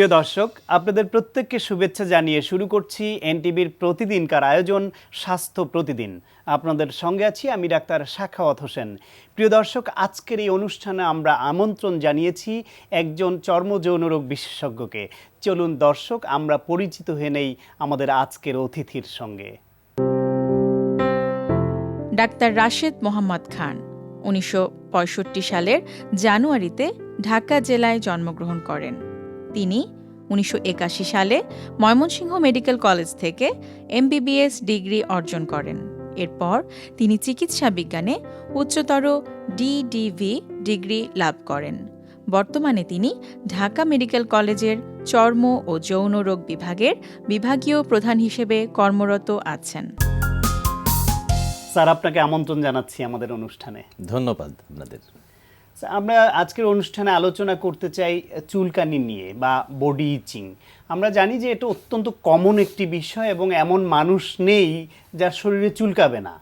প্রিয় দর্শক, আপনাদের প্রত্যেককে শুভেচ্ছা জানিয়ে শুরু করছি এনটিভির প্রতিদিনকার আয়োজন, স্বাস্থ্য প্রতিদিন। আপনাদের সঙ্গে আছি আমি ডাক্তার শাখাওয়াত হোসেন। প্রিয় দর্শক, আজকের এই অনুষ্ঠানে আমরা আমন্ত্রণ জানিয়েছি একজন চর্ম যৌনরোগ বিশেষজ্ঞকে। চলুন দর্শক, আমরা পরিচিত হয়ে নেই আমাদের আজকের অতিথির সঙ্গে। ডাক্তার রাশেদ মোহাম্মদ খান, উনিশশো পঁয়ষট্টি সালের জানুয়ারিতে ঢাকা জেলায় জন্মগ্রহণ করেন। তিনি উনিশশো একাশি সালে ময়মনসিংহ মেডিকেল কলেজ থেকে এমবিবিএস ডিগ্রি অর্জন করেন। এরপর তিনি চিকিৎসা বিজ্ঞানে উচ্চতর ডিডিভি ডিগ্রি লাভ করেন। বর্তমানে তিনি ঢাকা মেডিকেল কলেজের চর্ম ও যৌন রোগ বিভাগের বিভাগীয় প্রধান হিসেবে কর্মরত আছেন। স্যার আপনাকে আমন্ত্রণ জানাচ্ছি আমাদের অনুষ্ঠানে। ধন্যবাদ আপনাদের। আমরা আজকের অনুষ্ঠানে আলোচনা করতে চাই চুলকানি নিয়ে বা বডি ইচিং আমরা জানি যে এটা অত্যন্ত কমন একটি বিষয় এবং এমন মানুষ নেই যার শরীরে চুলকাবে না।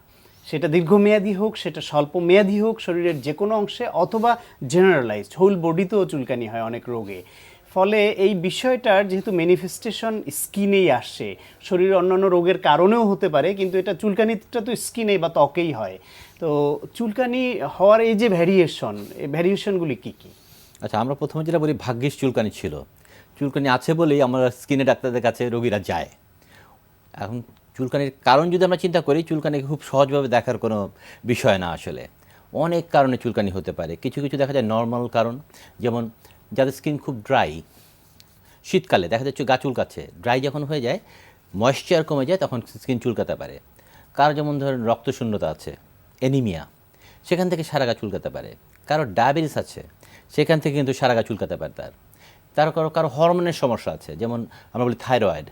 সেটা দীর্ঘমেয়াদী হোক, সেটা স্বল্প মেয়াদী হোক, শরীরের যে কোনো অংশে অথবা জেনারেলাইজ হোল বডিতেও চুলকানি হয় অনেক রোগে। ফলে এই বিষয়টার যেহেতু ম্যানিফেস্টেশন স্কিনেই আসে, শরীরের অন্যান্য রোগের কারণেও হতে পারে, কিন্তু এটা চুলকানিটা তো স্কিনে বা ত্বকেই হয়। তো চুলকানি হওয়ার এই যে ভ্যারিয়েশন এই ভ্যারিয়েশনগুলি কী কী? আচ্ছা আমরা প্রথমে যেটা বলি, ভাগ্যিস চুলকানি ছিল। চুলকানি আছে বলেই আমরা স্কিনে ডাক্তারদের কাছে রোগীরা যায়। এখন চুলকানির কারণ যদি আমরা চিন্তা করি, চুলকানিকে খুব সহজভাবে দেখার কোনো বিষয় না আসলে। অনেক কারণে চুলকানি হতে পারে। কিছু কিছু দেখা যায় নর্মাল কারণ, যেমন যাদের স্কিন খুব ড্রাই শীতকালে দেখা যাচ্ছে গা চুলকাচ্ছে ড্রাই যখন হয়ে যায় ময়েশ্চার কমে যায়, তখন স্কিন চুলকাতে পারে। কারও যেমন ধরেন রক্তশূন্যতা আছে এনিমিয়া সেখান থেকে সারা গা চুলকাতে পারে। কারও ডায়াবেটিস আছে, সেখান থেকে কিন্তু সারা গা চুলকাতে পারে তার। তার কারও কারও হরমোনের সমস্যা আছে, যেমন আমরা বলি থাইরয়েড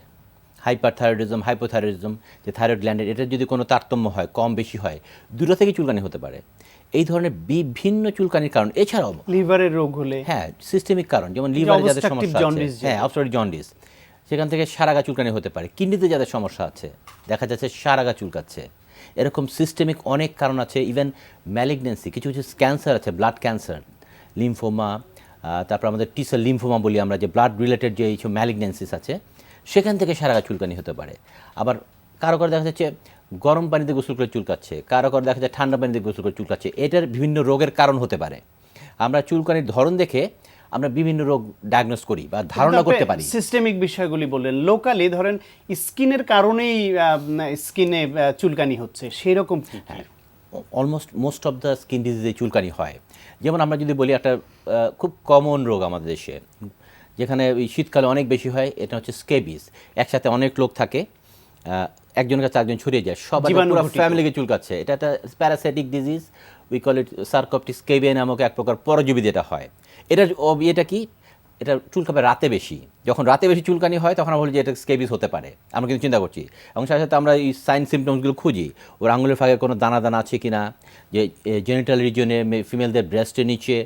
হাইপার থাইরয়েডিজম হাইপোথাইরয়েডিজম যে থাইরয়েড গ্ল্যান্ডের এটার যদি কোনো তারতম্য হয়, কম বেশি হয় দুটো থেকে চুলকানি হতে পারে। এই ধরনের বিভিন্ন চুলকানির কারণ। এছাড়াও লিভারের রোগ হলে। হ্যাঁ সিস্টেমিক কারণ যেমন লিভারে যাদের সমস্যা আছে। হ্যাঁ অবস্ট্রাকটিভ জন্ডিস সেখান থেকে সারাগা চুলকানি হতে পারে। কিডনিতে যাদের সমস্যা আছে দেখা যাচ্ছে সারাগা চুলকাচ্ছে। এরকম সিস্টেমিক অনেক কারণ আছে ইভেন ম্যালিগনেন্সি কিছু কিছু ক্যান্সার আছে ব্লাড ক্যান্সার লিমফোমা তারপর আমাদের টিসেল লিমফোমা বলি আমরা যে ব্লাড রিলেটেড যে এইসব ম্যালিগনেন্সিস আছে সেখান থেকে সারাগা চুলকানি হতে পারে। আবার কারও কারও দেখা যাচ্ছে গরম পানিতে গোসল করে চুলকাচ্ছে কারও কারও দেখা যায় ঠান্ডা পানিতে গোসল করে চুলকাচ্ছে এটার বিভিন্ন রোগের কারণ হতে পারে। আমরা চুলকানির ধরন দেখে আমরা বিভিন্ন রোগ ডায়াগনোস করি বা ধারণা করতে পারি। সিস্টেমিক বিষয়গুলি বললেন। লোকালি ধরেন স্কিনের কারণেই স্কিনে চুলকানি হচ্ছে সেই রকম। Almost most of the skin ডিজিজে চুলকানি হয়। যেমন আমরা যদি বলি একটা খুব কমন রোগ আমাদের দেশে যেখানে ওই শীতকালে অনেক বেশি হয় এটা হচ্ছে স্কেবিস একসাথে অনেক লোক থাকে একজনের কাছে একজন ছড়িয়ে যায়। সবার জীবাণু পুরো। ফ্যামিলিকে চুলকাচ্ছে। এটা একটা parasitic disease we call it sarcoptic scabiei নামক এক প্রকার পরজীবী যেটা হয়। এটা এটা কি? এটা চুলকাবে রাতে বেশি। যখন রাতে বেশি চুলকানি হয় তখন আমরা বলি যে এটা স্কেবিস হতে পারে। আমরা কিন্তু চিন্তা করছি। এবং সাথে সাথে আমরা এই সাইন সিমটমসগুলো খুঁজি। ওর আঙুলের ফাঁকে কোনো দানা দানা আছে কি না যে জেনিটাল রিজনে ফিমেলদের ব্রেস্টের নিচে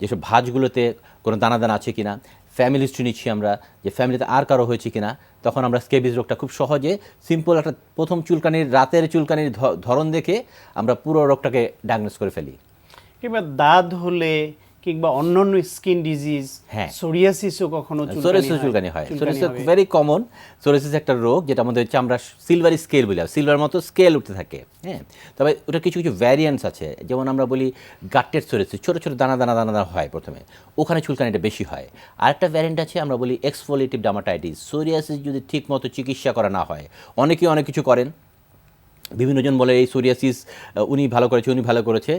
যেসব ভাঁজগুলোতে কোনো দানা দানা আছে কি না ফ্যামিলি হিস্ট্রি নিচ্ছি আমরা যে ফ্যামিলিতে আর কারও হয়েছে কিনা, তখন আমরা স্কেবিস রোগটা খুব সহজে সিম্পল একটা প্রথম চুলকানির, রাতের চুলকানির ধরন দেখে আমরা পুরো রোগটাকে ডায়াগনোস করে ফেলি। কিংবা দাঁত হলে কিংবা অন্যান্য স্কিন ডিজিজ হ্যাঁ। সোরিয়াসিসও কখনো চুলকানি হয়। চুলকানি হয়। চুলকানি সোরেসিস হবে। ভেরি কমন সোরেসিস একটা রোগ যেটা আমাদের চামড়া সিলভার স্কেল বলি। সিলভার মতো স্কেল উঠতে থাকে হ্যাঁ। তবে ওটা কিছু কিছু ভ্যারিয়েন্টস আছে। যেমন আমরা বলি গাটের সোরেসিস ছোটো ছোটো দানা দানা দানা দানা হয় প্রথমে। ওখানে চুলকানিটা বেশি হয়। আরেকটা ভ্যারিয়েন্ট আছে আমরা বলি এক্সফোলিয়েটিভ ডামাটাইটিস সোরিয়াসিস যদি ঠিক মতো চিকিৎসা করা না হয় অনেকেই অনেক কিছু করেন। বিভিন্নজন বলে এই সোরিয়াসিস উনি ভালো করেছে উনি ভালো করেছে।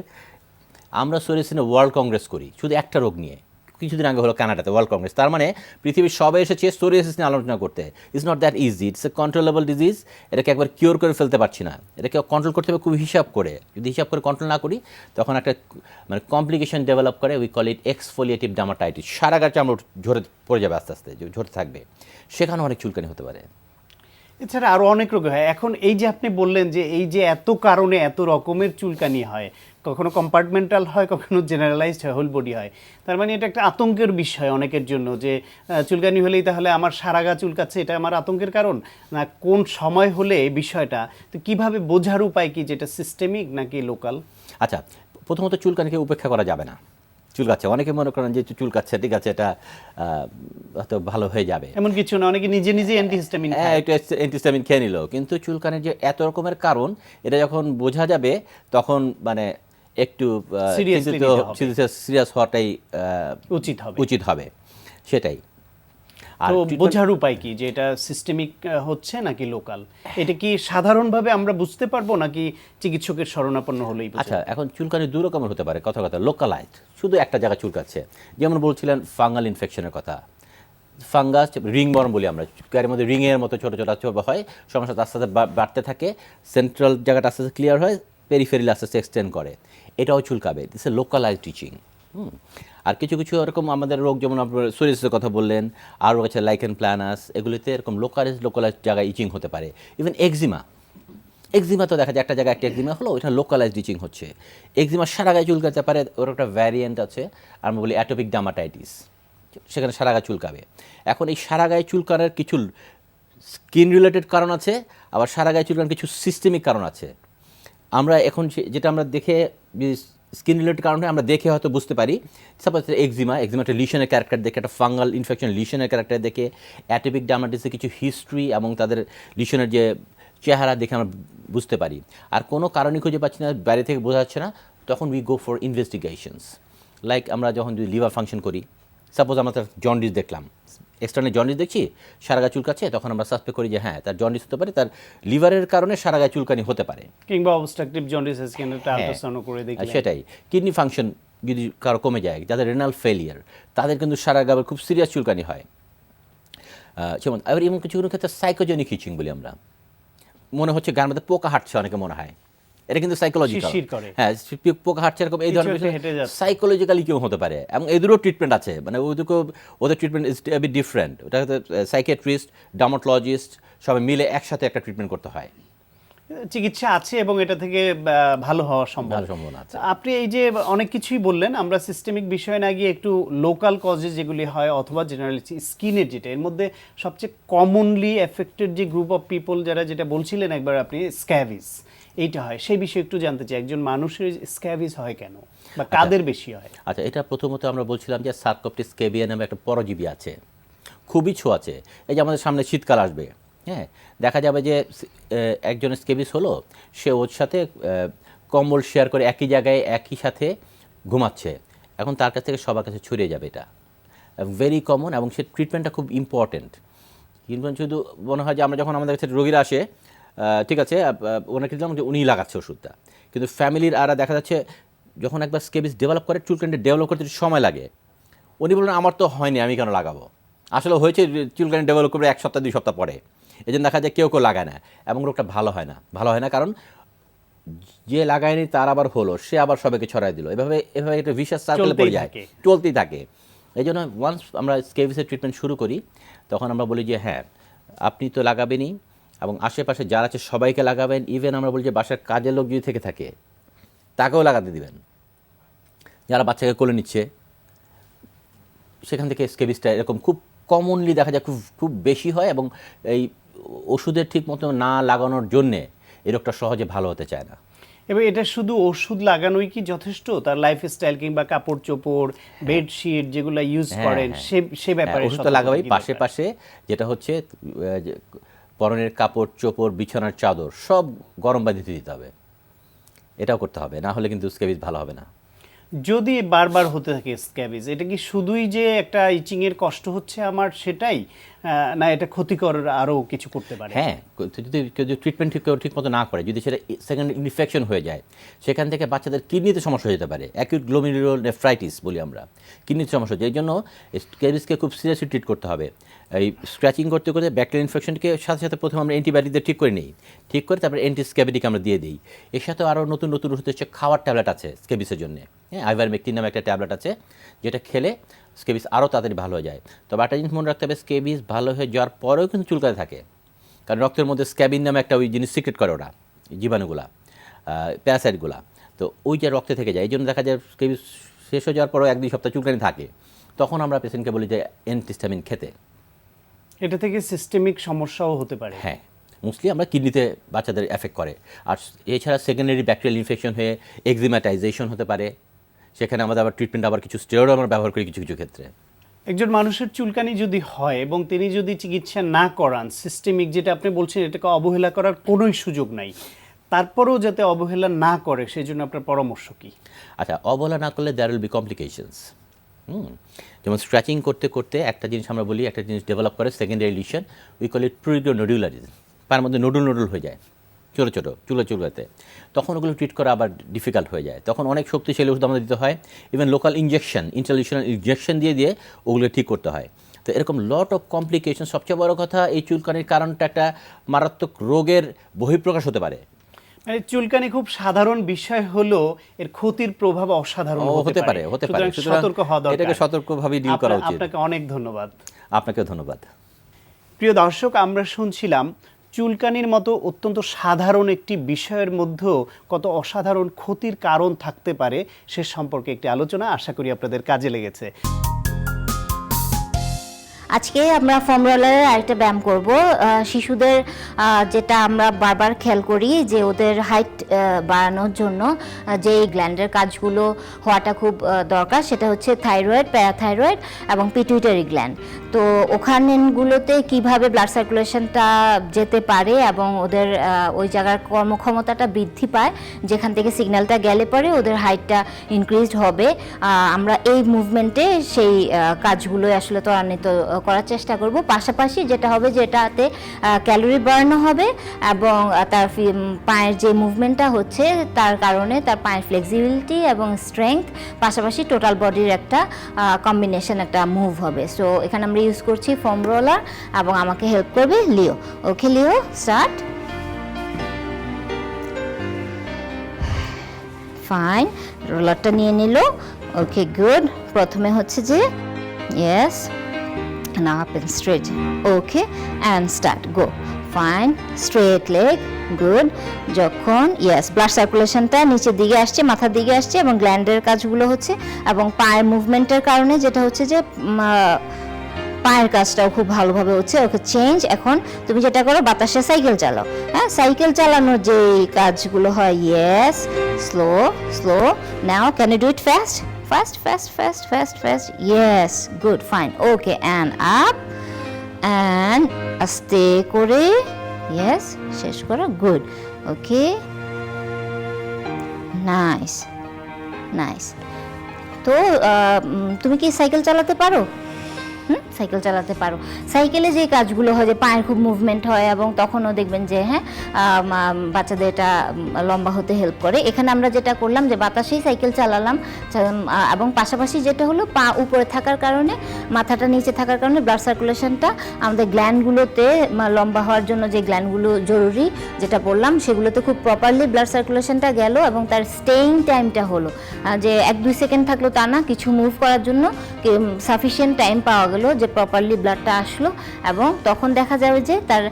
আমরা সোরিয়াসিনে ওয়ার্ল্ড কংগ্রেস করি, শুধু একটা রোগ নিয়ে। কিছুদিন আগে হলো কানাডাতে ওয়ার্ল্ড কংগ্রেস। তার মানে পৃথিবীর সবাই এসেছে সোরিয়াসিস নিয়ে আলোচনা করতে। It's not that easy it's a controllable disease এটাকে একবার কিওর করে ফেলতে পারছি না। এটাকে কন্ট্রোল করতে হবে খুব হিসাব করে। যদি হিসাব করে কন্ট্রোল না করি, তখন একটা মানে কমপ্লিকেশন ডেভেলপ করে we call it exfoliative dermatitis সারা গাছ আমরা ঝরে পড়ে যাবে আস্তে আস্তে ঝরে থাকবে। সেখানে অনেক চুলকানি হতে পারে। এছাড়া আরও অনেক রোগ হয়। এখন এই যে আপনি বললেন যে এই যে এত কারণে এত রকমের চুলকানি হয় কখনো কম্পার্টমেন্টাল হয় কখনো জেনারেলাইজড হয় হোল বডি হয়। তার মানে এটা একটা আতঙ্কের বিষয় অনেকের জন্য যে চুলকানি হলেই তাহলে আমার সারা গা চুলকাচ্ছে এটা আমার আতঙ্কের কারণ? না কোন সময় হলে এই বিষয়টা? তো কীভাবে বোঝার উপায় কি যেটা সিস্টেমিক নাকি লোকাল আচ্ছা প্রথমত চুলকানিকে উপেক্ষা করা যাবে না। চুলকাচ্ছে অনেকে মনে করেন যে চুলকাচ্ছে ঠিক আছে এটা হয়তো ভালো হয়ে যাবে। এমন কিছু না অনেকে নিজে নিজে অ্যান্টিহিস্টামিন হ্যাঁ একটু অ্যান্টিস্টামিন খেয়ে নিল। কিন্তু চুলকানির যে এত রকমের কারণ এটা যখন বোঝা যাবে তখন মানে একটু। সিরিয়াস হওয়াটাই উচিত হবে। উচিত হবে। সেটাই। আর তো বোঝার উপায় কি? যে এটা সিস্টেমিক হচ্ছে নাকি লোকাল এটা কি সাধারণভাবে আমরা বুঝতে পারব নাকি চিকিৎসকের শরণাপন্ন হলেই আচ্ছা এখন চুলকানি দু রকমের হতে পারে কথা কথা লোকালাইজড শুধু একটা জায়গা চুলকাচ্ছে। যেমন বলছিলেন ফাঙ্গাল ইনফেকশনের কথা। ফাঙ্গাস রিং বর্ম বলি আমরা। গায়ের মধ্যে রিংয়ের মতো ছোটো ছোটো ছোটো হয় সমস্যা আস্তে আস্তে বাড়তে থাকে। সেন্ট্রাল জায়গাটা আস্তে আস্তে ক্লিয়ার হয় পেরিফেরিল আস্তে আস্তে এক্সটেন্ড করে। এটাও চুলকাবে। This a localise teaching hmm. আর কিছু কিছু এরকম আমাদের রোগ, যেমন আপনার সোরিয়াসের কথা বললেন, আরও আছে লাইকেন প্ল্যানাস এগুলিতে এরকম লোকালাইজ লোকালাইজ জায়গায় ইচিং হতে পারে। ইভেন এক্সিমা এক্সিমা তো দেখা যায়, একটা জায়গায় একটা এক্সিমা হলো, ওইটা লোকালাইজ ডিচিং হচ্ছে। এক্সিমা সারা গায়ে চুলকাতে পারে, ওর একটা ভ্যারিয়েন্ট আছে আমরা বলি অ্যাটোপিক ডামাটাইটিস সেখানে সারা গায়ে চুলকাবে। এখন এই সারা গায়ে চুলকানোর কিছু স্কিন রিলেটেড কারণ আছে, আবার সারা গায়ে চুলকানোর কিছু সিস্টেমিক কারণ আছে। আমরা এখন যেটা আমরা দেখে স্কিন রিলেটেড কারণে আমরা দেখে হয়তো বুঝতে পারি। সাপোজ এক্সিমা এক্সিমা একটা লিশনের ক্যারেক্টার দেখে, একটা ফাঙ্গাল ইনফেকশন লিশনের ক্যারেক্টার দেখে অ্যাটোপিক ডার্মাটিসের কিছু হিস্ট্রি এবং তাদের লিশনের যে চেহারা দেখে আমরা বুঝতে পারি। আর কোনো কারণই খুঁজে পাচ্ছি না, বাইরে থেকে বোঝা যাচ্ছে না, তখন we go for investigations like আমরা যখন যদি লিভার ফাংশন করি সাপোজ আমরা জন্ডিস দেখলাম। এক্সটার্নাল জন্ডিস দেখছি সারা গায়ে চুলকাচ্ছে তখন আমরা সাসপেক্ট করি যে হ্যাঁ তার জন্ডিস হতে পারে তার লিভারের কারণে সারা গায়ে চুলকানি হতে পারে। কিংবা অবস্ট্রাকটিভ জন্ডিস স্ক্যান একটা হ্যাঁ। আল্ট্রাসাউন্ড করে দেখলে সেটাই কিডনি ফাংশন যদি কারও কমে যায় যাদের রেনাল ফেলিয়ার তাদের কিন্তু সারা গায়ে খুব সিরিয়াস চুলকানি হয়। যেমন আবার এমন কিছু কোনো ক্ষেত্রে সাইকোজেনিক হিচিং বলি আমরা। মনে হচ্ছে গায়ের মধ্যে পোকা হাঁটছে অনেকে মনে হয়। এটা কিন্তু সাইকোলজিক্যাল। হ্যাঁ পোকা হাঁটছে এরকম এই ধরনের সাইকোলজিক্যালি কেউ হতে পারে। এবং এদেরও ট্রিটমেন্ট আছে। মানে ওদেরকেও ওদের ট্রিটমেন্ট ইজ বি ডিফারেন্ট ওটা সাইকেট্রিস্ট ডার্মাটোলজিস্ট সবাই মিলে একসাথে একটা ট্রিটমেন্ট করতে হয়। চিকিৎসা আছে এবং এটা থেকে ভালো হওয়া সম্ভব সম্ভাবনা আছে। আপনি এই যে অনেক কিছুই বললেন আমরা সিস্টেমিক বিষয় না গিয়ে একটু লোকাল কজে যেগুলি হয় অথবা জেনারেলি স্কিনের যেটা এর মধ্যে সবচেয়ে কমনলি এফেক্টেড যে গ্রুপ অফ পিপল যারা যেটা বলছিলেন একবার আপনি স্ক্যাভিস এইটা হয়। সেই বিষয়ে একটু জানতে চাই একজন মানুষের স্ক্যাভিস হয় কেন? বা কাদের বেশি হয়? আচ্ছা এটা প্রথমত আমরা বলছিলাম যে সার্কপটিস কেবিয়া নামে একটা পরজীবী আছে। খুবই ছো আছে। এই যে আমাদের সামনে শীতকাল আসবে হ্যাঁ? দেখা যাবে যে আহ, একজন স্কেবিস হলো সে ওর সাথে কম্বল শেয়ার করে একই জায়গায় একই সাথে ঘুমাচ্ছে। এখন তার কাছ থেকে সবার কাছে ছড়িয়ে যাবে এটা। ভেরি কমন এবং সে ট্রিটমেন্টটা খুব ইম্পর্টেন্ট কিন্তু শুধু মনে হয় যে আমরা যখন আমাদের কাছে রোগীরা আসে ঠিক আছে ওনাকে দিলাম যে উনিই লাগাচ্ছে ওষুধটা। কিন্তু ফ্যামিলির আর দেখা যাচ্ছে যখন একবার স্কেবিস ডেভেলপ করে চুলকানিটা ডেভেলপ করতে সময় লাগে উনি বললেন আমার তো হয়নি আমি কেন লাগাবো? আসলে হয়েছে চুলকানি ডেভেলপ করবে এক সপ্তাহ দুই সপ্তাহ পরে। এই জন্য দেখা যায় কেউ কেউ লাগায় না এবং রোগটা ভালো হয় না। ভালো হয় না কারণ যে লাগায়নি তার আবার হলো সে আবার সবাইকে ছড়াই দিল। এভাবে এভাবে একটা বিশেষ সার্কেলে পড়ে যায়। চলতেই থাকে। এই জন্য ওয়ান্স আমরা স্কেভিসের ট্রিটমেন্ট শুরু করি তখন আমরা বলি যে হ্যাঁ আপনি তো লাগাবেনই এবং আশেপাশে যারা আছে সবাইকে লাগাবেন। ইভেন আমরা বলি যে বাসার কাজের লোক যদি থেকে থাকে তাকেও লাগাতে দিবেন। যারা বাচ্চাকে কোলে নিচ্ছে সেখান থেকে স্কেবিসটা এরকম খুব কমনলি দেখা যায় খুব খুব বেশি হয় এবং এই ওষুধের ঠিক মতো না লাগানোর জন্যে এই রোগটা সহজে ভালো হতে চায় না। এবার এটা শুধু ওষুধ লাগানোই কি যথেষ্ট? তার লাইফস্টাইল কিংবা কাপড় চোপড় বেডশিট যেগুলো ইউজ হ্যাঁ, করেন হ্যাঁ। সে সে ব্যাপারে হ্যাঁ, ওষুধ তো লাগাবেই পাশে পাশে যেটা হচ্ছে পরনের কাপড়, চোপড়, বিছানার চাদর, সব গরম বাঁধিতে দিতে হবে। এটাও করতে হবে, না হলে কিন্তু স্ক্যাবিজ ভালো হবে না। যদি বারবার হতে থাকে স্ক্যাবিজ, এটা কি শুধুই যে একটা ইচিংয়ের কষ্ট হচ্ছে আমার সেটাই? না, এটা ক্ষতিকর আরও কিছু করতে পারে। হ্যাঁ যদি যদি ট্রিটমেন্ট ঠিক ঠিক মতো না করে, যদি সেটা সেকেন্ড ইনফেকশন হয়ে যায়, সেখান থেকে বাচ্চাদের কিডনিতে সমস্যা হয়ে যেতে পারে অ্যাকিউট গ্লোমিরুলার নেফ্রাইটিস বলি আমরা কিডনিতে সমস্যা হচ্ছে। এই জন্য স্কেবিসকে খুব সিরিয়াসলি ট্রিট করতে হবে। এই স্ক্র্যাচিং করতে করতে ব্যাকটেরিয়া ইনফেকশনকে সাথে সাথে প্রথমে আমরা অ্যান্টিবায়োটিক ঠিক করে নিই। ঠিক করে তারপরে অ্যান্টি স্ক্যাবিটিক আমরা দিয়ে দিই। এর সাথে আরও নতুন নতুন ওষুধ হচ্ছে খাওয়ার ট্যাবলেট আছে স্কেবিসের জন্য। হ্যাঁ আইভার আইভারমেকটিন নামে একটা ট্যাবলেট আছে, যেটা খেলে স্কেবিস আরও তাড়াতাড়ি ভালো হয়ে যায়। তবে একটা জিনিস মনে রাখতে হবে স্কেবিস ভালো হয়ে যাওয়ার পরেও কিন্তু চুলকাতে থাকে। কারণ রক্তের মধ্যে স্ক্যাবিন নামে একটা ওই জিনিস সিক্রেট করে ওরা জীবাণুগুলা প্যারাসাইটগুলা তো ওই যে রক্তে থেকে যায় এই জন্য দেখা যায় স্কেবিস শেষ হয়ে যাওয়ার পরেও এক দুই সপ্তাহ চুলকানি থাকে। তখন আমরা পেশেন্টকে বলি যে অ্যান্টিস্টামিন খেতে। এটা থেকে সিস্টেমিক সমস্যাও হতে পারে। হ্যাঁ মোস্টলি আমরা কিডনিতে বাচ্চাদের এফেক্ট করে। আর এছাড়া সেকেন্ডারি ব্যাকটেরিয়াল ইনফেকশন হয়ে এক্সিম্যাটাইজেশন হতে পারে। সেখানে আমাদের আবার ট্রিটমেন্ট আবার কিছু স্টেরয়েড আমরা ব্যবহার করি কিছু কিছু ক্ষেত্রে। একজন মানুষের চুলকানি যদি হয় এবং তিনি যদি চিকিৎসা না করান সিস্টেমিক যেটা আপনি বলছেন এটাকে অবহেলা করার কোনোই সুযোগ নাই। তারপরেও যাতে অবহেলা না করে সেই জন্য আপনার পরামর্শ কি? আচ্ছা অবহেলা না করলে there will be complications hmm যেমন স্ট্রেচিং করতে করতে একটা জিনিস আমরা বলি একটা জিনিস ডেভেলপ করে secondary lesion we call it prurigo nodularis তার মধ্যে নডুল নডুল হয়ে যায়। ছোটো ছোটো চুলো চুলোতে। তখন ওগুলো ট্রিট করা আবার ডিফিকাল্ট হয়ে যায়। তখন অনেক শক্তিশালী ওষুধ আমাদের দিতে হয়। Even local injection intralesional injection দিয়ে দিয়ে ওগুলো ঠিক করতে হয়। তো এরকম লট অফ কমপ্লিকেশন সবচেয়ে বড় কথা এই চুলকানির কারণটা একটা মারাত্মক রোগের বহিঃপ্রকাশ হতে পারে। মানে চুলকানি খুব সাধারণ বিষয় হলো এর ক্ষতির প্রভাব অসাধারণ হতে পারে হতে পারে। সতর্ক হওয়া দরকার। এটাকে সতর্কভাবে ডিল করা উচিত। আপনাকে অনেক ধন্যবাদ। আপনাকে ধন্যবাদ। প্রিয় দর্শক আমরা শুনছিলাম চুলকানির মতো অত্যন্ত সাধারণ একটি বিষয়ের মধ্যেও কত অসাধারণ ক্ষতির কারণ থাকতে পারে সে সম্পর্কে একটি আলোচনা আশা করি আপনাদের কাজে লেগেছে। আজকে আমরা ফোম রোলারের আরেকটা ব্যায়াম করব। শিশুদের যেটা আমরা বারবার খেয়াল করি যে ওদের হাইট বাড়ানোর জন্য যে গ্ল্যান্ডের কাজগুলো হওয়াটা খুব দরকার, সেটা হচ্ছে থাইরয়েড প্যারাথাইরয়েড এবং পিটুইটারি গ্ল্যান্ড তো ওখানেগুলোতে কীভাবে ব্লাড সার্কুলেশনটা যেতে পারে এবং ওদের ওই জায়গার কর্মক্ষমতাটা বৃদ্ধি পায়, যেখান থেকে সিগন্যালটা গেলে পরে ওদের হাইটটা ইনক্রিজড হবে। আমরা এই মুভমেন্টে সেই কাজগুলো আসলে ত্বরান্বিত করার চেষ্টা করব। পাশাপাশি যেটা হবে যেটাতে ক্যালোরি বার্নও হবে এবং তার পায়ের যে মুভমেন্টটা হচ্ছে তার কারণে তার পায়ের ফ্লেক্সিবিলিটি এবং স্ট্রেংথ পাশাপাশি টোটাল বডির একটা কম্বিনেশন একটা মুভ হবে। সো এখানে আমরা ইউজ করছি ফোম রোলার এবং আমাকে হেল্প করবে Leo okay Leo start fine রোলারটা নিয়ে নিল। ওকে গুড প্রথমে হচ্ছে যে yes and up and straight okay, and start. Go. Fine. Straight leg. Good. যখন ইয়েস ব্লাড সার্কুলেশনটা নিচের দিকে আসছে, মাথার দিকে আসছে এবং গ্ল্যান্ডের কাজগুলো হচ্ছে এবং পায়ের মুভমেন্টের কারণে যেটা হচ্ছে যে পায়ের কাজটাও খুব ভালোভাবে হচ্ছে। ওকে চেঞ্জ এখন তুমি যেটা করো, বাতাসে সাইকেল চালাও। হ্যাঁ সাইকেল চালানোর যে কাজগুলো হয় yes slow slow now can you do it fast fast first, fast first, first. Yes good fine okay and up and আস্তে করে ইয়েস শেষ করা গুড ওকে নাইস নাইস তো তুমি কি সাইকেল চালাতে পারো? হুম? সাইকেল চালাতে পারো। সাইকেলে যে কাজগুলো হয়, যে পায়ের খুব মুভমেন্ট হয় এবং তখনও দেখবেন যে হ্যাঁ বাচ্চাদের এটা লম্বা হতে হেল্প করে। এখানে আমরা যেটা করলাম যে বাতাসেই সাইকেল চালালাম এবং পাশাপাশি যেটা হলো, পা উপরে থাকার কারণে, মাথাটা নিচে থাকার কারণে ব্লাড সার্কুলেশনটা আমাদের গ্ল্যান্ডগুলোতে লম্বা হওয়ার জন্য যে গ্ল্যান্ডগুলো জরুরি যেটা বললাম, সেগুলোতে খুব প্রপারলি ব্লাড সার্কুলেশনটা গেল এবং তার স্টেইং টাইমটা হলো। যে এক দুই সেকেন্ড থাকল তা না, কিছু মুভ করার জন্য সাফিসিয়েন্ট টাইম পাওয়া গেল যে প্রপারলি ব্লাডটা আসলো এবং তখন দেখা যাবে যে তার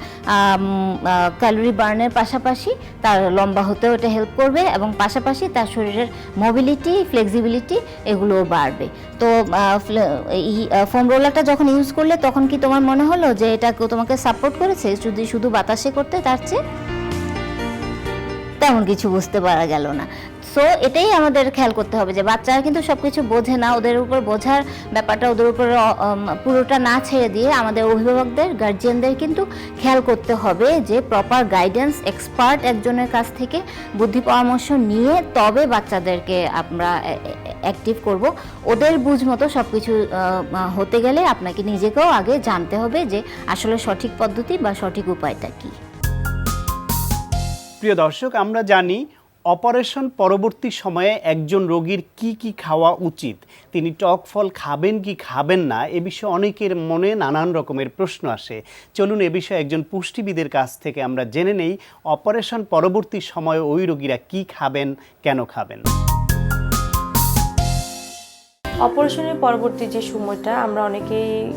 ক্যালোরি বার্নের পাশাপাশি তার লম্বা হতেও এটা হেল্প করবে এবং পাশাপাশি তার শরীরের মোবিলিটি ফ্লেক্সিবিলিটি এগুলোও বাড়বে। তো এই ফোম রোলারটা যখন ইউজ করলে তখন কি তোমার মনে হলো যে এটা তোমাকে সাপোর্ট করেছে? যদি শুধু বাতাসে করতে তার চেয়ে? তেমন কিছু বুঝতে পারা গেল না। সো এটাই আমাদের খেয়াল করতে হবে যে বাচ্চারা কিন্তু সব কিছু বোঝে না। ওদের উপর বোঝার ব্যাপারটা, ওদের উপর পুরোটা না ছেড়ে দিয়ে আমাদের অভিভাবকদের গার্জিয়ানদের কিন্তু খেয়াল করতে হবে যে প্রপার গাইডেন্স এক্সপার্ট একজনের কাছ থেকে বুদ্ধি পরামর্শ নিয়ে তবে বাচ্চাদেরকে আমরা অ্যাক্টিভ করব। ওদের বুঝ মতো সব কিছু হতে গেলে আপনাকে নিজেকেও আগে জানতে হবে যে আসলে সঠিক পদ্ধতি বা সঠিক উপায়টা কী। প্রিয় দর্শক, আমরা জানি অপারেশন পরবর্তী সময়ে একজন রোগীর কি কি খাওয়া উচিত? তিনি টক ফল খাবেন কি খাবেন না? এ বিষয়ে অনেকের মনে নানান রকমের প্রশ্ন আসে। চলুন এ বিষয়ে একজন পুষ্টিবিদের কাছ থেকে আমরা জেনে নেই, অপারেশন পরবর্তী সময়ে ওই রোগীরা কি খাবেন, কেন খাবেন? অপারেশনের পরবর্তী যে সময়টা, আমরা অনেকেই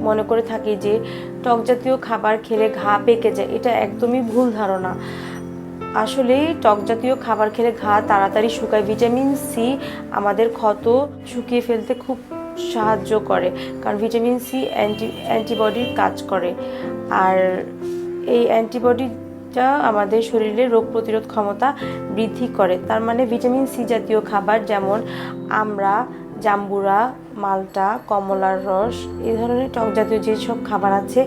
মনে করে থাকি যে টক জাতীয় খাবার খেলে ঘা পেকে যায়। এটা একদমই ভুল ধারণা। আসলে টক জাতীয় খাবার খেলে ঘা তাড়াতাড়ি শুকায়। ভিটামিন সি আমাদের ক্ষত শুকিয়ে ফেলতে খুব সাহায্য করে, কারণ ভিটামিন সি অ্যান্টি অ্যান্টিবডির কাজ করে। আর এই অ্যান্টিবডি যা আমাদের শরীরে রোগ প্রতিরোধ ক্ষমতা বৃদ্ধি করে। তার মানে ভিটামিন সি জাতীয় খাবার যেমন আমরা, জাম্বুরা মালটা, কমলার রস এই ধরনের টক জাতীয় যেসব খাবার আছে,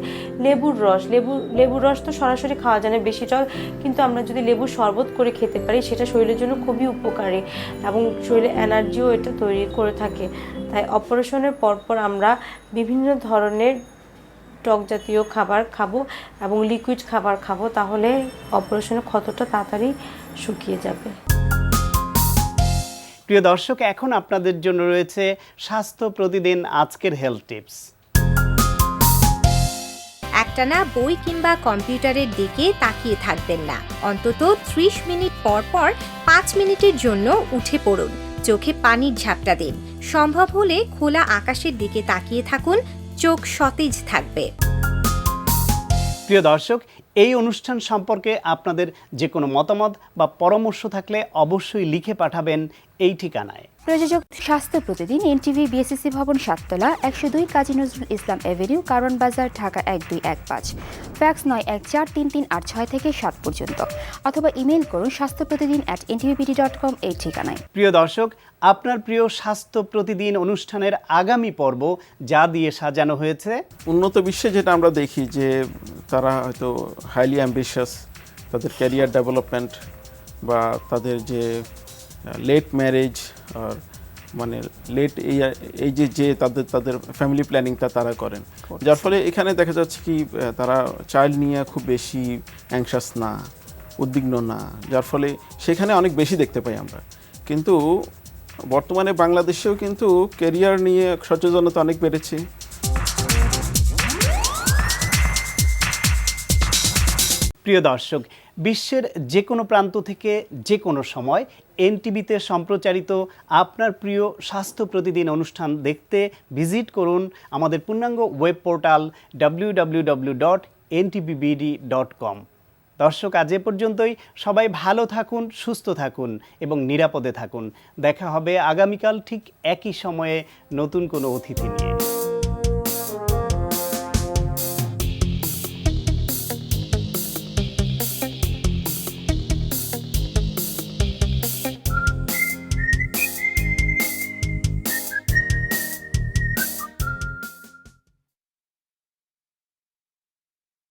লেবুর রস। লেবু, লেবুর রস তো সরাসরি খাওয়া যায় না, বেশি টক, কিন্তু আমরা যদি লেবুর শরবত করে খেতে পারি, সেটা শরীরের জন্য খুবই উপকারী এবং শরীরে এনার্জিও এটা তৈরি করে থাকে। তাই অপারেশনের পরপর আমরা বিভিন্ন ধরনের টক জাতীয় খাবার খাব এবং লিকুইড খাবার খাব, তাহলে অপারেশনের ক্ষতটা তাড়াতাড়ি শুকিয়ে যাবে। প্রিয় দর্শক এখন আপনাদের জন্য রয়েছে স্বাস্থ্য প্রতিদিন আজকের হেলথ টিপস একটানা বই কিংবা কম্পিউটারের দিকে তাকিয়ে থাকবেন না। অন্তত ত্রিশ মিনিট পর পর পাঁচ মিনিটের জন্য উঠে পড়ুন। চোখে পানির ঝাপটা দিন। সম্ভব হলে খোলা আকাশের দিকে তাকিয়ে থাকুন। চোখ সতেজ থাকবে। প্রিয় দর্শক এই অনুষ্ঠান সম্পর্কে আপনাদের যে কোনো মতামত বা পরামর্শ থাকলে অবশ্যই লিখে পাঠাবেন এই ঠিকানায়। প্রযোজক স্বাস্থ্য প্রতিদিন এনটিভি বিএসসি ভবন সাততলা একশো দুই কাজী নজরুল ইসলাম এভিনিউ কারণ বাজার ঢাকা এক দুই এক পাঁচ। ফ্যাক্স নয় এক চার তিন তিন আট ছয় থেকে সাত পর্যন্ত। অথবা ইমেল করুন স্বাস্থ্য প্রতিদিন অ্যাট এনটিভিপিডি ডট কম এই ঠিকানায়। প্রিয় দর্শক আপনার প্রিয় স্বাস্থ্য প্রতিদিন অনুষ্ঠানের আগামী পর্ব যা দিয়ে সাজানো হয়েছে? উন্নত বিশ্বে যেটা আমরা দেখি যে তারা হয়তো হাইলি অ্যাম্বিশাস তাদের ক্যারিয়ার ডেভেলপমেন্ট বা তাদের যে লেট ম্যারেজ আর মানে লেট এই এই যে যে তাদের তাদের ফ্যামিলি প্ল্যানিংটা তারা করেন। যার ফলে এখানে দেখা যাচ্ছে কি তারা চাইল্ড নিয়ে খুব বেশি অ্যাংশাস না উদ্বিগ্ন না যার ফলে সেখানে অনেক বেশি দেখতে পাই আমরা। কিন্তু বর্তমানে বাংলাদেশেও কিন্তু ক্যারিয়ার নিয়ে সচেতনতা অনেক বেড়েছে। প্রিয় দর্শক বিশ্বের যে কোনো প্রান্ত থেকে যে কোনো সময় এনটিভিতে সম্প্রচারিত আপনার প্রিয় স্বাস্থ্য প্রতিদিন অনুষ্ঠান দেখতে ভিজিট করুন আমাদের পূর্ণাঙ্গ web portal W dot com দর্শক, আজ এ পর্যন্তই। সবাই ভালো থাকুন, সুস্থ থাকুন এবং নিরাপদে থাকুন। দেখা হবে আগামীকাল ঠিক একই সময়ে নতুন কোনো অতিথি নিয়ে।